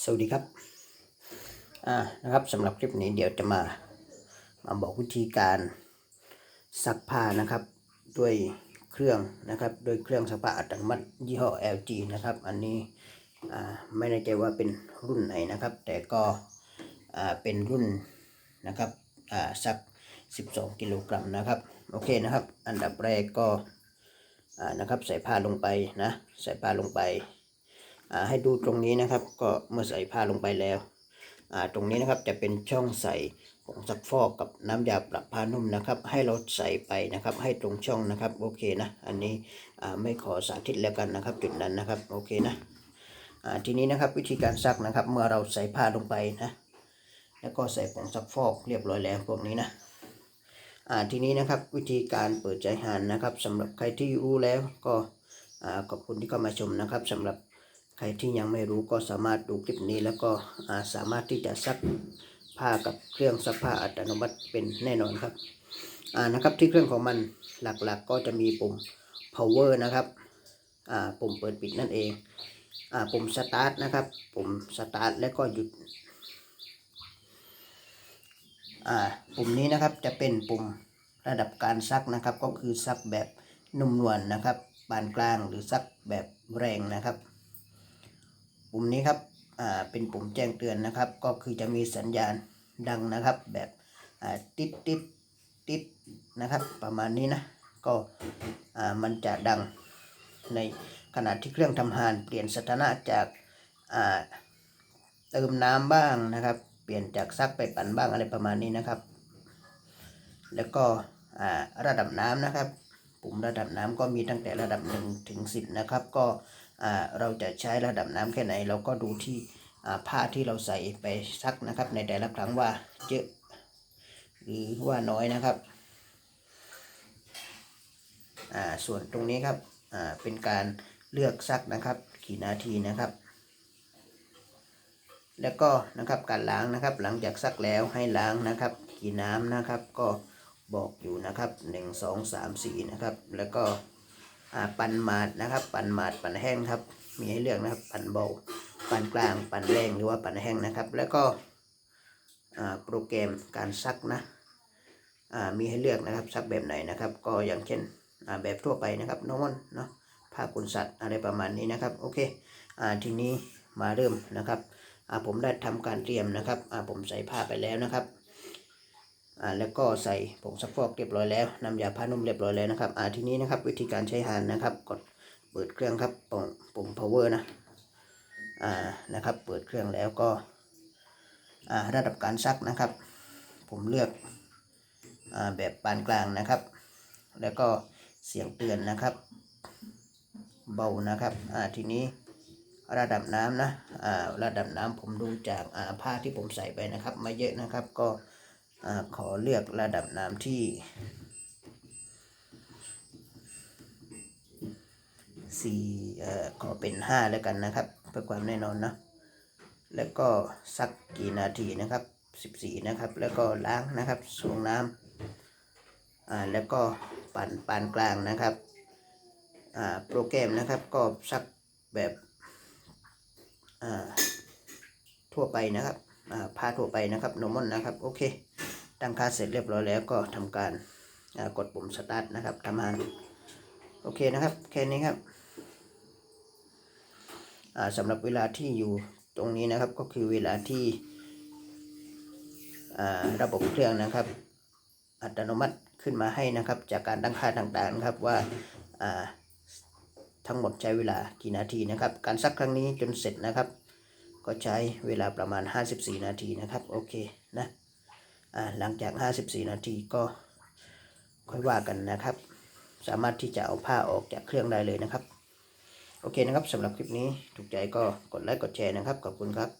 สวัสดีครับ อ่า นะครับสำหรับคลิปนี้เดี๋ยวจะมา มาบอกวิธีการซักผ้านะครับ ด้วยเครื่องนะครับโดยเครื่องซักผ้าอัตโนมัติยี่ห้อ LG นะครับ อันนี้ อ่า ไม่แน่ใจว่าเป็นรุ่นไหนนะครับ แต่ก็ อ่า เป็นรุ่นนะครับ อ่า ซัก 12 กิโลกรัมนะครับ โอเคนะครับ อันดับแรกก็ อ่า นะครับ ใส่ผ้าลงไปนะ ใส่ผ้าลงไป ให้ดูตรงนี้นะครับ ก็เมื่อใส่ผ้าลงไปแล้ว ตรงนี้นะครับจะเป็นช่องใส่ผงซักฟอกกับน้ำยาปรับผ้านุ่มนะครับ ให้เราใส่ไปนะครับ ให้ตรงช่องนะครับโอเคนะ อันนี้ไม่ขอสาธิตแล้วกันนะครับ จุดนั้นนะครับโอเคนะทีนี้นะครับวิธีการซักนะครับ เมื่อเราใส่ผ้าลงไปนะ แล้วก็ใส่ผงซักฟอกเรียบร้อยแล้วพวกนี้นะทีนี้นะครับวิธีการเปิดใจหานนะครับสำหรับใครที่รู้แล้วก็ขอบคุณที่เข้ามาชมนะครับสำหรับ ใครที่ยังไม่รู้ก็สามารถดูคลิปนี้แล้วก็สามารถที่จะซักผ้ากับเครื่องซักผ้าอัตโนมัติเป็นแน่นอนครับอ่านะครับที่เครื่องของมันหลักๆก็จะมีปุ่ม power นะครับอ่าปุ่มเปิดปิดนั่นเองอ่าปุ่ม start นะครับ ปุ่ม start แล้วก็หยุดอ่าปุ่มนี้นะครับจะเป็นปุ่มระดับการซักนะครับ ก็คือซักแบบนุ่มนวลนะครับปานกลางหรือซักแบบแรงนะครับ ปุ่มนี้ครับอ่าเป็นปุ่มแจ้งเตือนนะครับ ก็คือจะมีสัญญาณดังนะครับ แบบอ่าติดติดติดนะครับ ประมาณนี้นะก็อ่ามันจะดังในขณะที่เครื่องทำงานเปลี่ยนสถานะจากอ่าเติมน้ำบ้างนะครับ เปลี่ยนจากซักไปปั่นบ้างอะไรประมาณนี้นะครับ แล้วก็อ่าระดับน้ำนะครับ ปุ่มระดับน้ำก็มีตั้งแต่ระดับ1ถึง10นะครับ ก็ เราจะใช้ระดับน้ำแค่ไหน เราก็ดูที่ผ้าที่เราใส่ไปซักนะครับ ในแต่ละครั้งว่าเยอะหรือว่าน้อยนะครับส่วนตรงนี้ครับเป็นการเลือกซักนะครับกี่นาทีนะครับ แล้วก็นะครับการล้างนะครับ หลังจากซักแล้วให้ล้างนะครับ กี่น้ำนะครับ ก็บอกอยู่นะครับหนึ่งสองสามสี่นะครับ แล้วก็ ปั่นหมาดนะครับ ปั่นหมาดปั่นแห้งครับ มีให้เลือกนะครับ ปั่นเบาปั่นกลาง ปั่นแรงหรือว่าปั่นแห้งนะครับ แล้วก็โปรแกรมการซักนะมีให้เลือกนะครับซักแบบไหนนะครับ ก็อย่างเช่นแบบทั่วไปนะครับนอนเนาะผ้าขนสัตว์อะไรประมาณนี้นะครับโอเคอ่าทีนี้มาเริ่มนะครับผมได้ทำการเตรียมนะครับผมใส่ผ้าไปแล้วนะครับ อ่าแล้วก็ใส่ผงซักฟอกเรียบร้อยแล้วน้ำยาผ้านุ่มเรียบร้อยแล้วนะครับอ่าทีนี้นะครับวิธีการใช้หานนะครับกดเปิดเครื่องครับปุ่มปุ่ม power นะอ่านะครับเปิดเครื่องแล้วก็อ่าระดับการซักนะครับ ผมเลือกอ่าแบบปานกลางนะครับ แล้วก็เสียงเตือนนะครับเบานะครับอ่าทีนี้ระดับน้ำนะอ่าระดับน้ำผมดูจากอ่าผ้าที่ผมใส่ไปนะครับ ไม่เยอะนะครับก็ ขอเลือกระดับน้ำที่สี่เอ่อขอเป็นห้าแล้วกันนะครับ เพื่อความแน่นอนนะแล้วก็สักกี่นาทีนะครับสิบสี่นะครับ แล้วก็ล้างนะครับส่วงน้ำอ่าแล้วก็ปั่นปานกลางนะครับอ่าโปรแกรมนะครับก็สักแบบอ่าทั่วไปนะครับ อ่าทั่วไปนะครับโนมอนนะครับโอเคตั้งค่าเสร็จเรียบร้อยแล้วก็ทำการกดปุ่มสตาร์ทนะครับทำงานโอเคนะครับแค่นี้ครับอ่าสำหรับเวลาที่อยู่ตรงนี้นะครับก็คือเวลาที่ระบบเครื่องนะครับ อัตโนมัติขึ้นมาให้นะครับ จากการตั้งค่าต่างๆนะครับว่าทั้งหมดใช้เวลากี่นาทีนะครับ การซักครั้งนี้จนเสร็จนะครับ ก็ใช้เวลาประมาณ 54 นาทีนะครับโอเคนะอ่าหลังจาก 54 นาทีก็ค่อยว่ากันนะครับ สามารถที่จะเอาผ้าออกจากเครื่องได้เลยนะครับ โอเคนะครับสำหรับคลิปนี้ถูกใจก็กดไลค์กดแชร์นะครับขอบคุณครับ